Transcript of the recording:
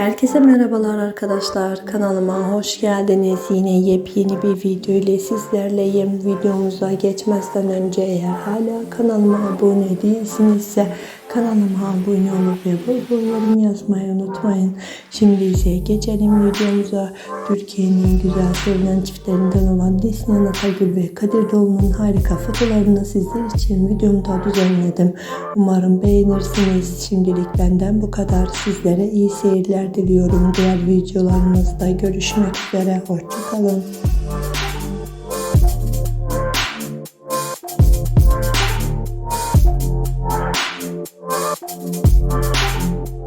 Herkese merhabalar arkadaşlar. Kanalıma hoş geldiniz. Yine yepyeni bir video ile sizlerleyim. Videomuza geçmezden önce eğer hala kanalıma abone değilsinizse kanalıma abone olup ve bol bol yorum yazmayı unutmayın. Şimdi ise geçelim videomuza. Türkiye'nin en güzel sevilen çiftlerinden olan Neslihan Atagül ve Kadir Doğulu'nun harika fotolarını sizler için videomda düzenledim. Umarım beğenirsiniz. Şimdilik benden bu kadar. Sizlere iyi seyirler diliyorum. Diğer videolarımızda görüşmek üzere. Hoşçakalın. Música